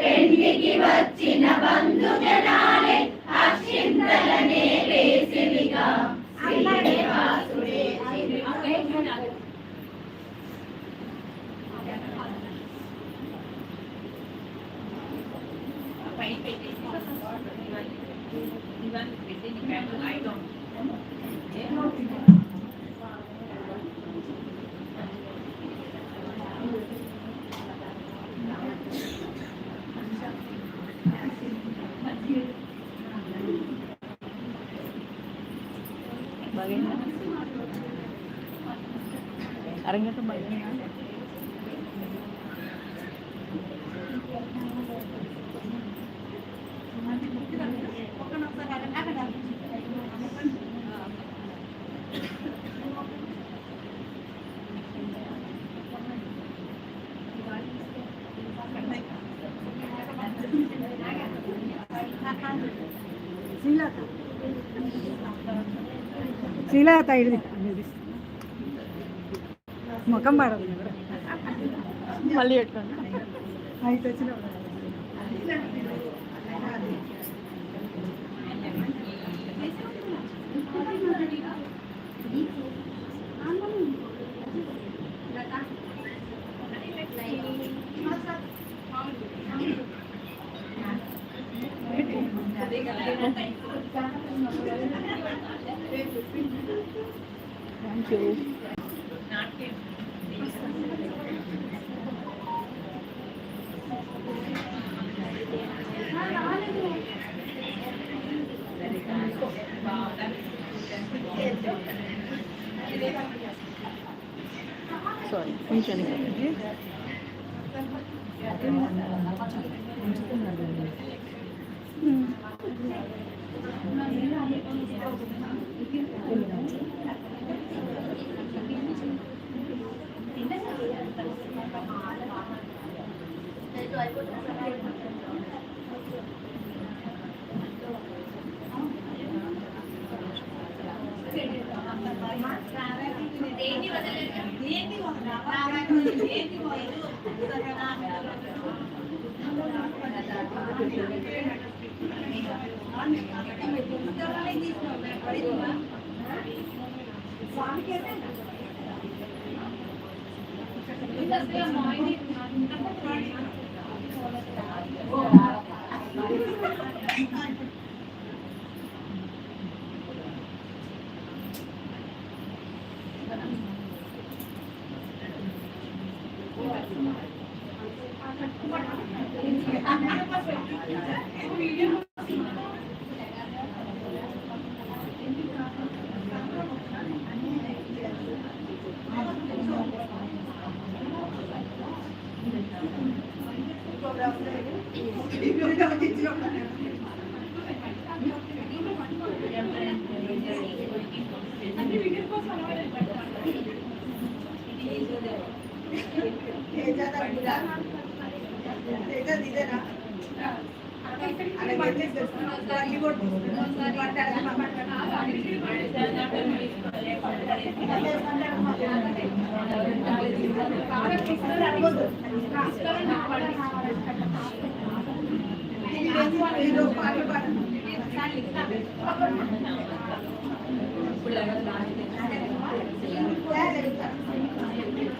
పెళ్ళికి వచ్చిన బంధు శ్రీలత ఇది ముఖం పడదు మళ్ళీ పెట్టుకోండి అయితే వచ్చిన థ్యాంక్ యూ సారీ కొంచెం स्वामी कहते हैं ना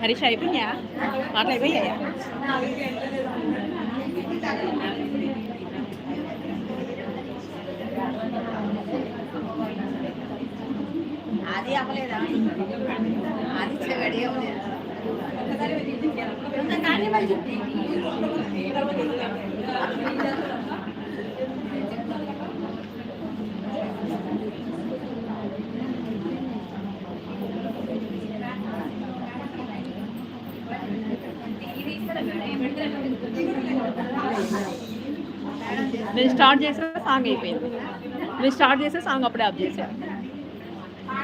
హరీష్ అయిపోయా మాటలు అయిపోయాయా? అది అవ్వలేదా అది చెగడి అవ్వలేదు నేను స్టార్ట్ చేసే సాంగ్ అయిపోయింది నేను స్టార్ట్ చేసే సాంగ్ అప్పుడే ఆఫ్ చేశాను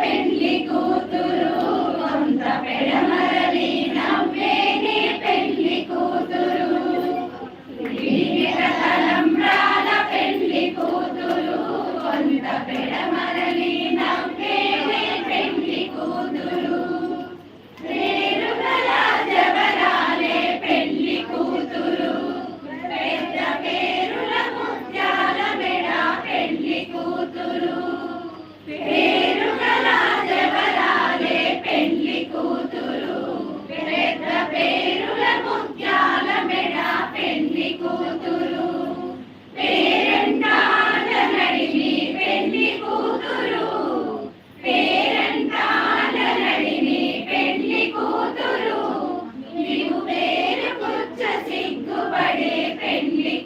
పెళ్ళి కూతురు కొంత పెడమరలి నవ్వేని పెళ్ళి కూతురు.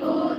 Oh.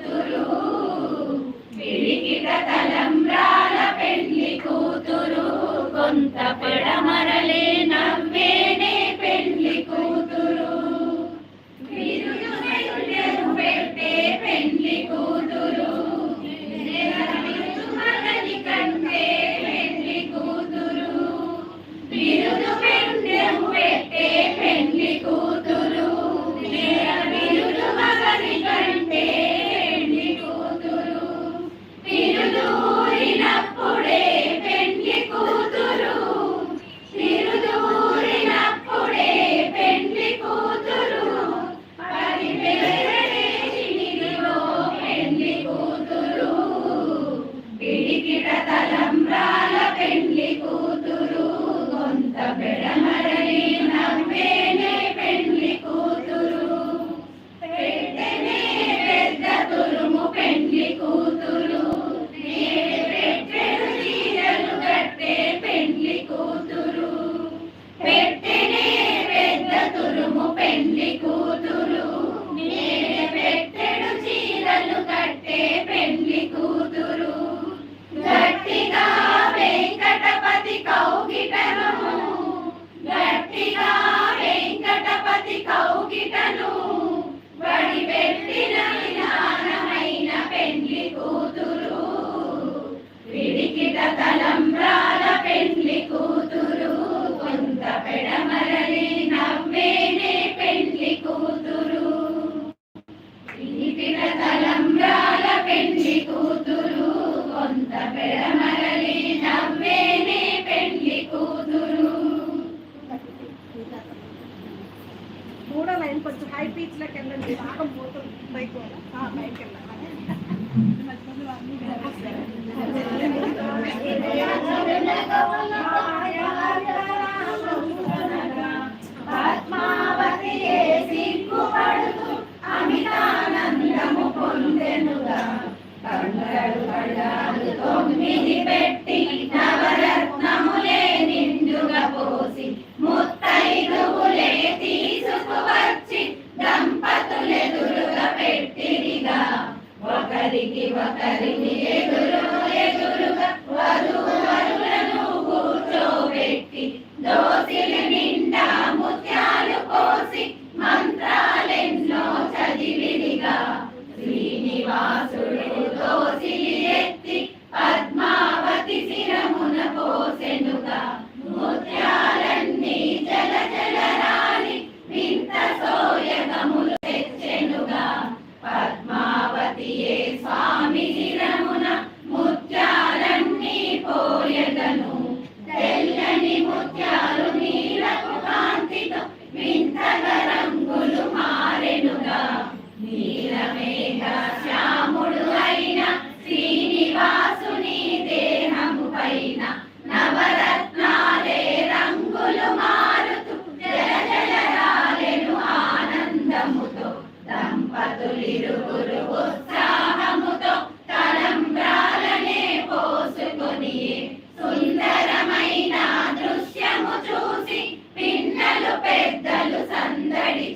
బైక్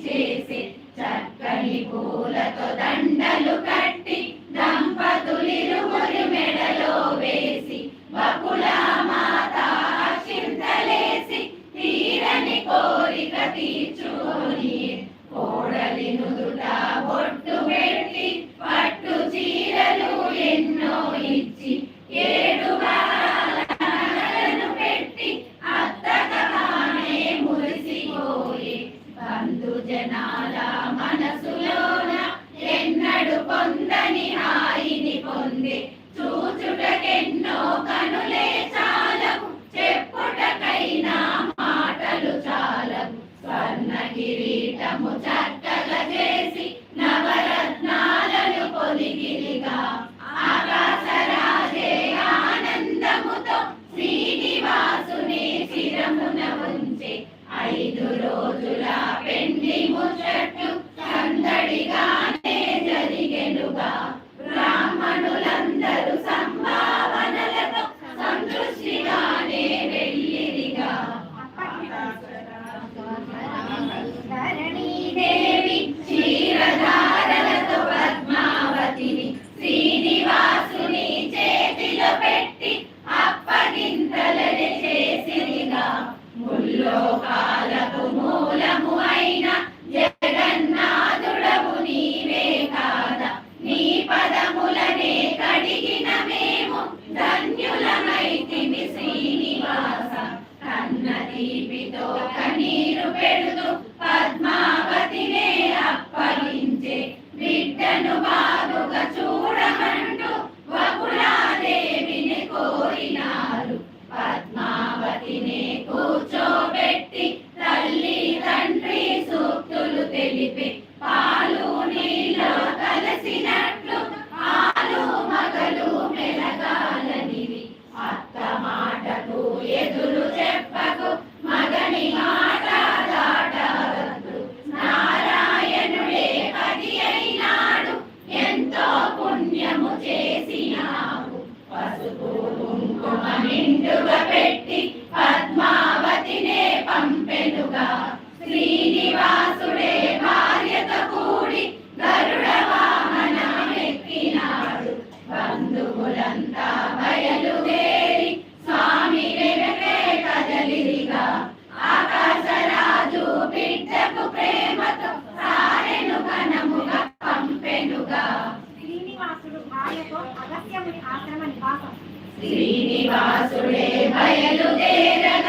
చేసి చక్కని పూలతో దండ Mutter. సత్యముని ఆశ్రమ నివాసం శ్రీనివాసుడే బయలుదేరన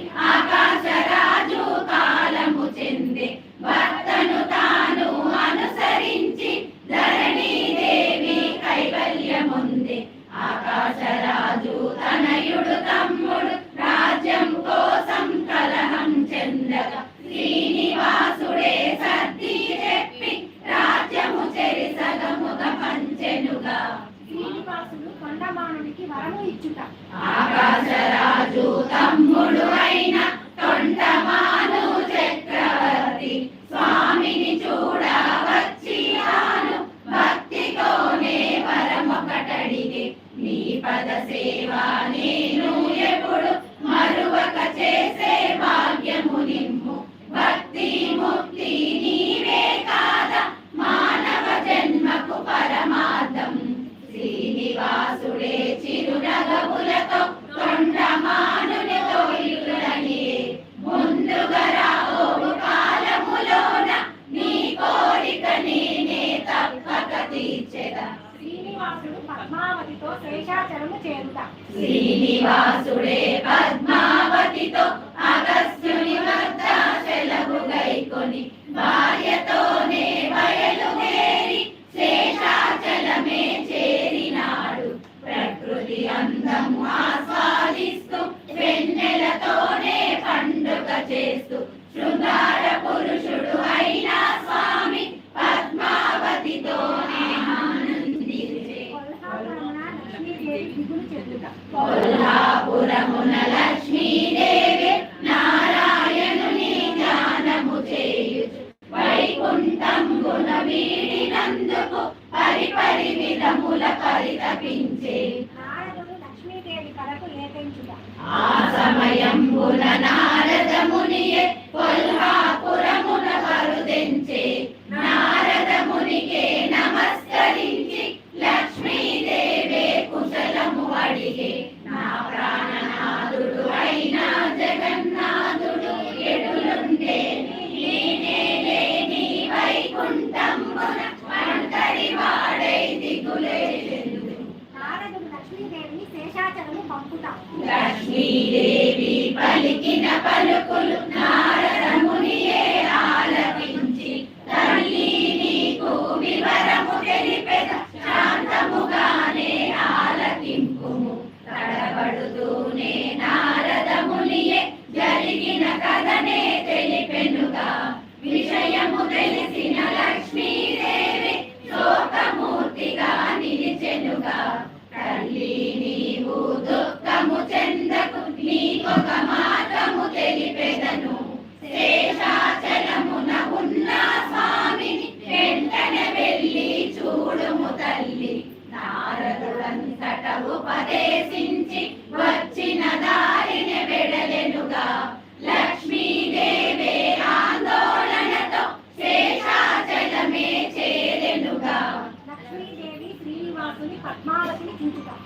అతనికి వరము ఇచ్చుట. ఆకాశరాజు తమ్ముడు అయిన తొండమా పద్మావతితో శేషాచలము చేరుట శ్రీనివాసుడే పద్మావతితో అగస్త్యుని వద్ద సెలవు గైకొని భార్యతోనే బయలుదేరి శేషాచలమే చేరినాడు. ప్రకృతి అందము ఆస్వాదిస్తూ పెన్నెలతోనే పండుగ చేస్తూ శృంగార పురుషుడు అయినా స్వామి కొల్లాపురమున లక్ష్మీదేవి నారాయణుని ధ్యానము చేయు. వైకుంఠంబున వీడినందుకు పరిపరి విధముల పరితపించే. ఆ సమయంబున నారదమునియే నారదమునికే నమస్కరించి మొక్కుతాం లక్ష్మీదేవి పలికిన పలుకులు నారదముని ఆలపించి తల్లి నీకు వివరము తెలియ లక్ష్మీదేవి శ్రీనివాసుని పద్మావతిని చించుతాం.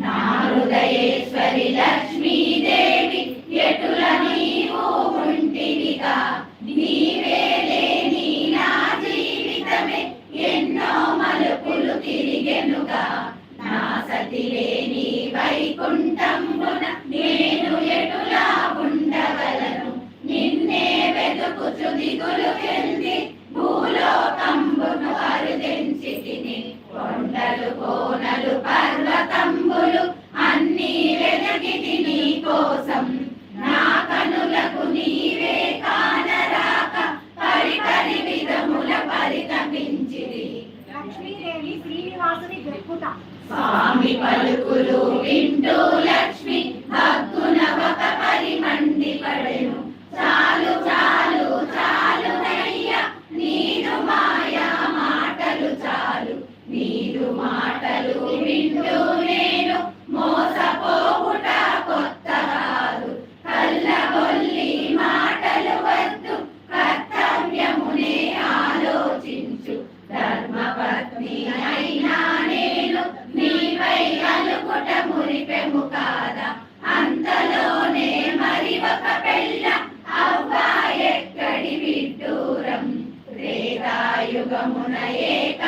నాలుగయేశ్వరి లక్ష్మీదేవి లక్ష్మీదేవి శ్రీనివాసుని దొరుకుతా స్వామి పలుకులు వింటూ లక్ష్మి భక్తి దుర్గమున ఏక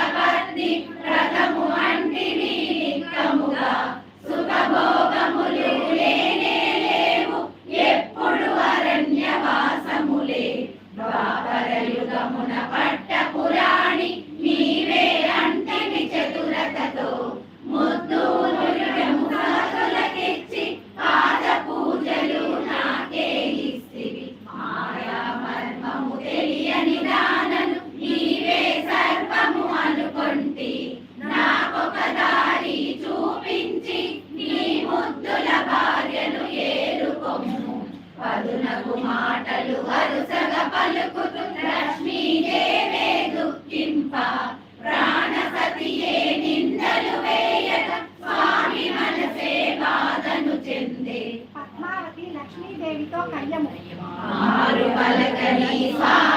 పలుకుతు లక్ష్మీదేవే దుఃఖింప ప్రాణ సతియే నిందలు వేయక స్వామి మనసే బాధను చెందే పద్మావతి లక్ష్మీదేవితో కయ్యము ఆరు పలకని స్వామి